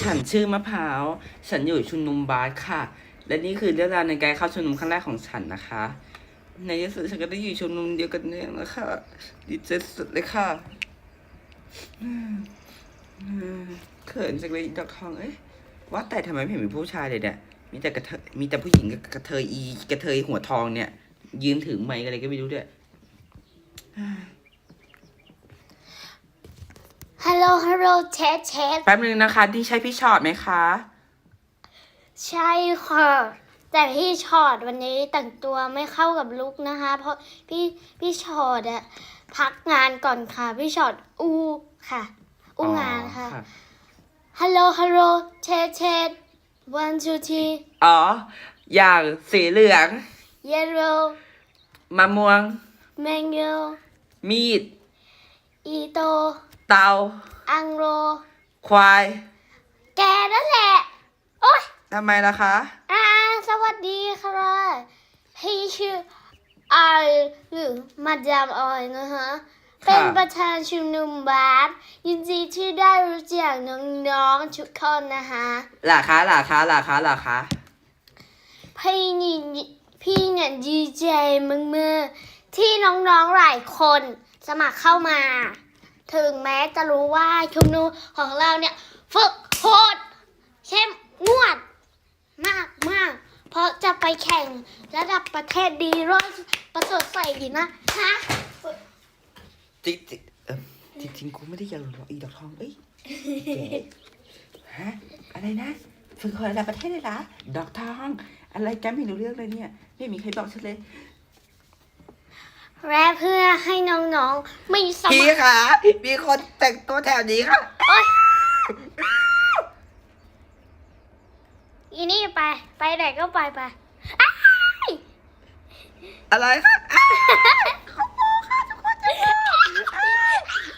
ฉันชื่อมะพร้าว ฉันอยู่ชุมนุมบาสค่ะ และนี่คือเรื่องราวในการเข้าชุมนุมครั้งแรกของฉันนะคะ ในที่สุดฉันก็ได้อยู่ชุมนุมเดียวกันเนี่ยนะคะดีใจสุดเลยค่ะเขินจังเลยดอกทอง เอ้ยว่าแต่ทำไมไม่เห็นมีผู้ชายเลยเนี่ย มีแต่กระเทยมีแต่ผู้หญิงกับกระเทยอีกระเทยหัวทองเนี่ย ยืนถือไมค์อะไรก็ไม่รู้ด้วย ฮั ลโหลฮัลโหลเชสเชสแป๊บนึงนะคะ ที่ใช่พี่ชอตไหมคะ ใช่ค่ะ แต่พี่ชอดวันนี้แต่งตัวไม่เข้ากับลุกนะคะ เพราะพี่พี่ชอดอะพักงานก่อนค่ะ พี่ชอดอูค่ะ อู้งานค่ะฮัลโหลฮัลโหลเชสเชส one two three อ๋อ อย่างสีเหลือง yellow มะม่วง mango มีดอีโต เตาอังโรควาย แกนั่นแหละ โอ๊ยทำไมล่ะคะ อ่า สวัสดีค่ะพี่ชื่อออยหรือมาดามออยนะคะ ค่ะ เป็นประธานชุมนุมบาสยินดีที่ได้รู้จักน้องๆทุกคนนะคะหล่ะคะหล่ะคะหล่ะคะหล่ะคะ พี่นี่พี่เนี่ยดีใจมากๆที่น้องๆหลายคนสมัครเข้ามา ถึงแม้จะรู้ว่าชุมนุมของเราเนี่ยฝึกโหดเข้มงวด มากมากเพราะจะไปแข่งระดับประเทศดีร้อดประสริฐใส่นะฮะจริงจริงเออจริงจริงๆกูไม่ได้อยากหลอกอีดอกทองเอ้ยฮะอะไรนะฝึกโคนระดับประเทศเลยเหรอดอกทอง อะไรกันไม่รู้เรื่องเลยเนี่ย ไม่มีใครบอกฉันเลย และเพื่อให้น้องๆไม่สพี่มัครคะมีคนแต่งตัวแถวนี้ค่ะ โอ๊ยอีนี่ไป ไปไหนก็ไปไปอ้ายอะไรคะอ้าว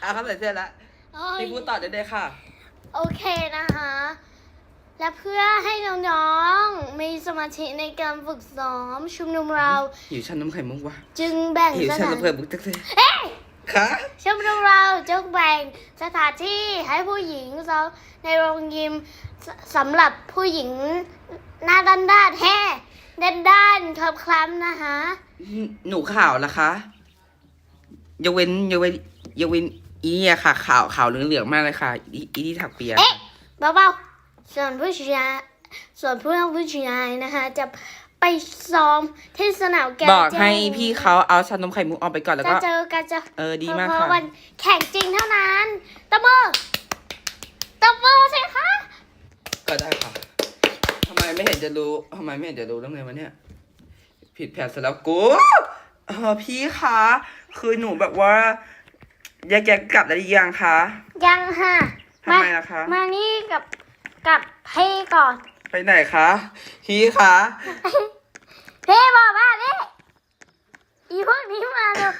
อะเขาใส่เสื้อแล้วโอ๊ยพี่พูดต่อได้เลยค่ะ โอเคนะคะ และเพื่อให้น้องๆ มีสมาธิในการฝึกซ้อมชุมนุมเราหิวชันน้ำไข่มุกวะจึงแบ่งหิวสชันถานน้ำเพิ่มมุกจักเลยเอ๊ะค่ะชุมนุมเราจึงแบ่งสถานที่ให้ผู้หญิงซ้อมในโรงยิมสสำหรับผู้หญิงหน้าด้านด้านๆแฮ่ด้านด้านๆคล้ำคล้ำๆนะคะ หนูข่าวล่ะคะยกเว้นยกเว้นยกเว้นอีเนี่ยค่ะข่าวข่าวเหลืองๆมากเลยค่ะอีอีที่ถักเปีย เอ๊ะเบาๆส่วนผู้ชาย ส่วนผู้ผู้ชายนะคะ จะไปซ้อมที่สนามแกบอกให้พี่เขาเอาชานมไข่มุกออกไปก่อนแล้วจะก็ เจอกันจะเออดีมากเพค่ะ ราะวันแข่งจริงเท่านั้นตบมือตบมือสิคะก็ได้ค่ะทำไมไม่เห็นจะรู้ทำไมไม่เห็นจะรู้เรื่องเลยวะเนี่ย ผิดแผนซะแล้วกูเออพี่คะ คือหนูแบบว่าแยกแยกกลับได้หรือยังคะยังค่ะ ทำไมล่ะคะ มานี่กับกับพี่ก่อน ไปไหนคะพี่คะพี่บอกว่าพี่อีพวกนี้มาเร็ว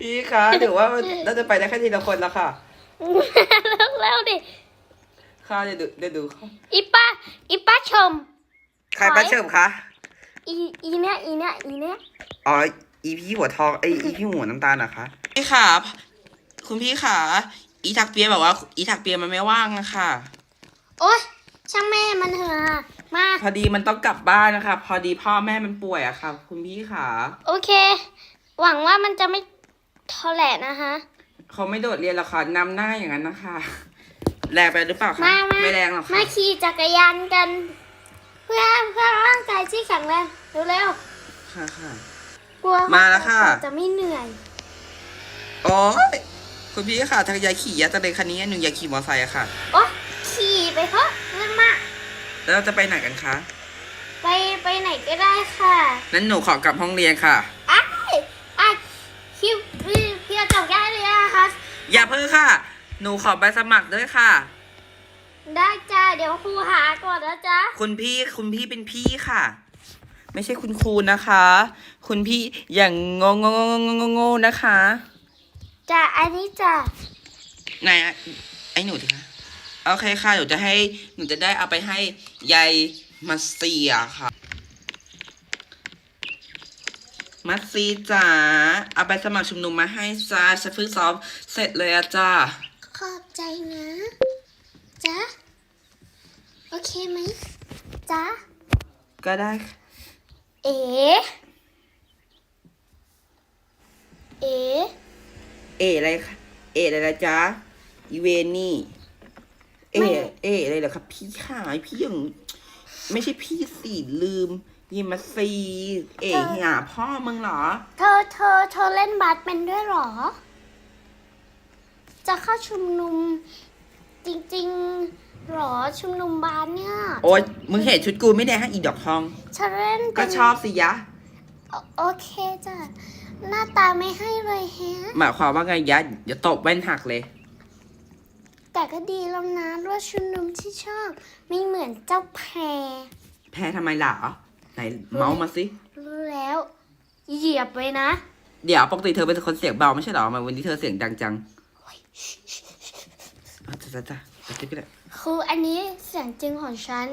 พี่คะถือว่าน่าจะไปได้แค่ทีละคนแล้วค่ะเร็วเร็วดิค่ะเดี๋ยวดูเดี๋ยวดูค่ะอีป้าอีป้าชม ใครมาเชิมคะอีอีเนี้ยอีเนี้ยอีเนี้ยอ๋ออีพี่หัวทองไอยอีพี่หัวน้ำตาลนะคะพี่ค่ะคุณพี่ค่ะอีถักเปียบอกว่า อีถักเปียมันไม่ว่างอะค่ะ โอ๊ย ช่างแม่มันเถอะมาพอดีมันต้องกลับบ้านนะคะ พอดีพ่อแม่มันป่วยอะค่ะ คุณพี่ค่ะโอเค หวังว่ามันจะไม่ทอแหลนะคะเขาไม่โดดเรียนหรอกค่ะนำหน้าอย่างนั้นนะคะ แรงไปหรือเปล่าคะมามาไม่แรงหรอกมาค่ะขี่จักรยานกัน เพื่อเพื่อร่างกายที่แข็งแรงเร็วค่ะค่ะ ๆกลัวมาแล้วค่ะ จะไม่เหนื่อย โอ้ยคุณพี่ค่ะจักรยานขี่ยัดจังเลยคันนี้หนูอยากขี่มอเตอร์ไซค์อะค่ะ โอ๊ยขี่ไปเถอะเล่นมาก แล้วเราจะไปไหนกันคะ ไปไปไหนก็ได้ค่ะนั้นหนูขอกลับห้องเรียนค่ะ อ้ายอ้ายพี่พี่พี่จับได้เลยนะคะอย่าเพิ่งค่ะ หนูขอใบสมัครด้วยค่ะ ได้จ้าเดี๋ยวครูหาก่อนนะจ๊ะคุณพี่คุณพี่เป็นพี่ค่ะ ไม่ใช่คุณครูนะคะ คุณพี่อย่างงงงงงงงนะคะ จ้าอันนี้จ้าไหนอะไอ้หนูดิคะ โอเคค่ะหนูจะให้หนูจะได้เอาไปให้ยายมัสเซียค่ะ มัสซีจ๋าเอาไปสมัครชุมนุมมาให้จ้าฉันเพิ่งซ้อมเสร็จเลยอะจ้าขอบใจนะจ๊ะไหมจ๊ะก็ได้ค่ะเอ๋เอ๋เออะไรคะเออะไรละจ๊ะอีเวนนี่ เอเออะไรเหรอครับพี่ขายพี่ยังไม่ใช่พี่สิลืมยิมมาซีเอหาพ่อมึงเหรอ เธอเธอเธอเล่นบาสเป็นด้วยเหรอ จะเข้าชุมนุม จริงๆเหรอชุมนุมบาสเนี่ยโอ๊ยมึงเห็นชุดกูไม่ได้ฮะอีดอกทองฉันเล่นเป็ก็นชอบสิยะโอโอเคจ้ะหน้าตาไม่ให้เลยแฮะหมายความว่าไงยะอย่าตบแว่นหักเลย แต่ก็ดีแล้วนะด้วยชุมนุมที่ชอบ ไม่เหมือนเจ้าแพร แพ้ทำไมล่ะไหนเมาส์มาสิ รู้แล้ว เหยียบไว้นะเดี๋ยวปกติเธอเป็นคนเสียงเบาไม่ใช่เหรอทำไมาวันนี้เธอเสียงดังจังอะจ้ะจ้ะจ้ะจ้ะก็ได้คืออันนี้เสียงจริงของฉัน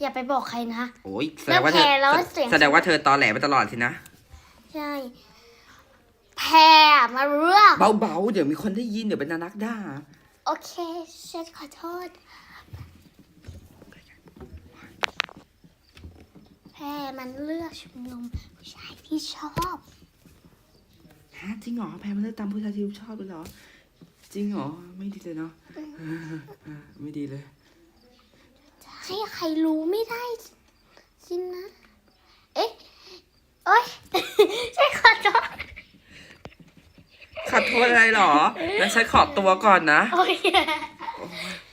อย่าไปบอกใครนะ โอ้ยแสดงว่าเธอแล้วแพ้แล้วเสียง แสดงว่าเธอตอแหลมาตลอดสินะ ใช่ แพรมาเรื่องเบาๆ เดี๋ยวมีคนได้ยินเดี๋ยวเป็นนานักด่า โอเคฉันขอโทษแพรมันเลือกชุมนุมผู้ชายที่ชอบฮะจริงเหรอแพรมันเลือกตามผู้ชายที่ชอบเลยเหรอ จริงเหรอ ไม่ดีเลยเนาะไม่ดีเลยให้ใครรู้ไม่ได้สินะ เอ๊ะ โอ๊ยฉันขอโทษ ขอโทษอะไรเหรองั้นฉันขอตัวก่อนนะ โอเค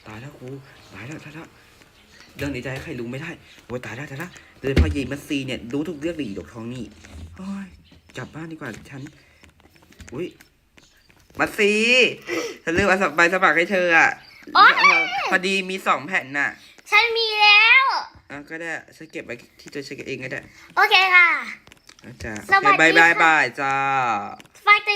ตายแล้วกูตายแล้วตายแล้วเรื่องนี้จะให้ใครรู้ไม่ได้โอ้ยตายแล้วตายแล้วโดยเฉพาะยีมัสซีเนี่ยรู้ทุกเรื่องเลยอีดอกทองนี่โอ้ยกลับบ้านดีกว่าฉันอุ้ยมัสซีฉันลืมเอาสมัครใบสมัครให้เธออะโอ๊ยพอดีมีสองแผ่นน่ะฉันมีแล้ว อะก็ได้ฉันเก็บไว้ที่เธอใช้เองก็ได้โอเคค่ะอะจ้าสวัสดีบายบายค่ะบายจ้า ฝากติด